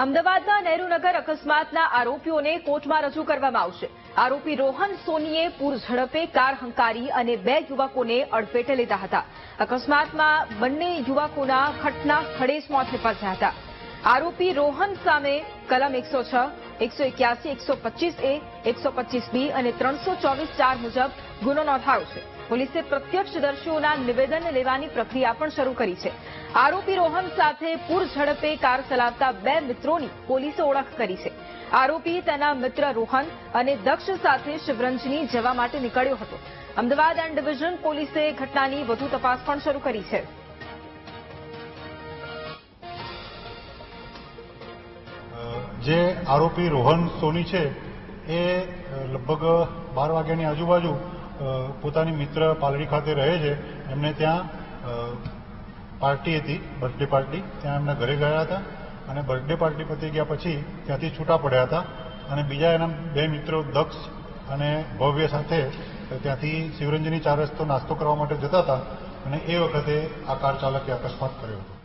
અમદાવાદના નહેરુનગર અકસ્માતના આરોપીઓને કોર્ટમાં રજૂ કરવામાં આવશે. આરોપી રોહન સોનીએ પૂર ઝડપે કાર હંકારી અને બે યુવકોને અડફેટે લીધા હતા. અકસ્માતમાં બંને યુવકોના ઘટના સ્થળે જ મોત નિપજ્યા હતા. આરોપી રોહન સામે કલમ એકસો છ, એકસો એક્યાસી, એકસો પચીસ એ, એકસો પચીસ બી અને ત્રણસો ચોવીસ ચાર મુજબ ગુનો નોંધાયો છે. પોલીસે પ્રત્યક્ષદર્શીઓના નિવેદન લેવાની પ્રક્રિયા પણ શરૂ કરી છે. આરોપી રોહન સાથે પૂર ઝડપે કાર ચલાવતા બે મિત્રોની પોલીસે ઓળખ કરી છે. આરોપી તેના મિત્ર રોહન અને દક્ષ સાથે શિવરંજની જવા માટે નીકળ્યો હતો. અમદાવાદ એન્ડ ડિવિઝન પોલીસે ઘટનાની વધુ તપાસ પણ શરૂ કરી છે. જે આરોપી રોહન સોની છે, એ લગભગ બાર વાગ્યાની આજુબાજુ પોતાની મિત્ર પાલડી ખાતે રહે છે. એમને ત્યાં પાર્ટી હતી, બર્થડે પાર્ટી. ત્યાં એમના ઘરે ગયા હતા અને બર્થડે પાર્ટી પતી ગયા પછી ત્યાંથી છૂટા પડ્યા હતા અને બીજા એના બે મિત્રો દક્ષ અને ભવ્ય સાથે ત્યાંથી શિવરંજની ચાર રસ્તો નાસ્તો કરવા માટે જતા હતા અને એ વખતે આ કાર ચાલકે અકસ્માત કર્યો હતો.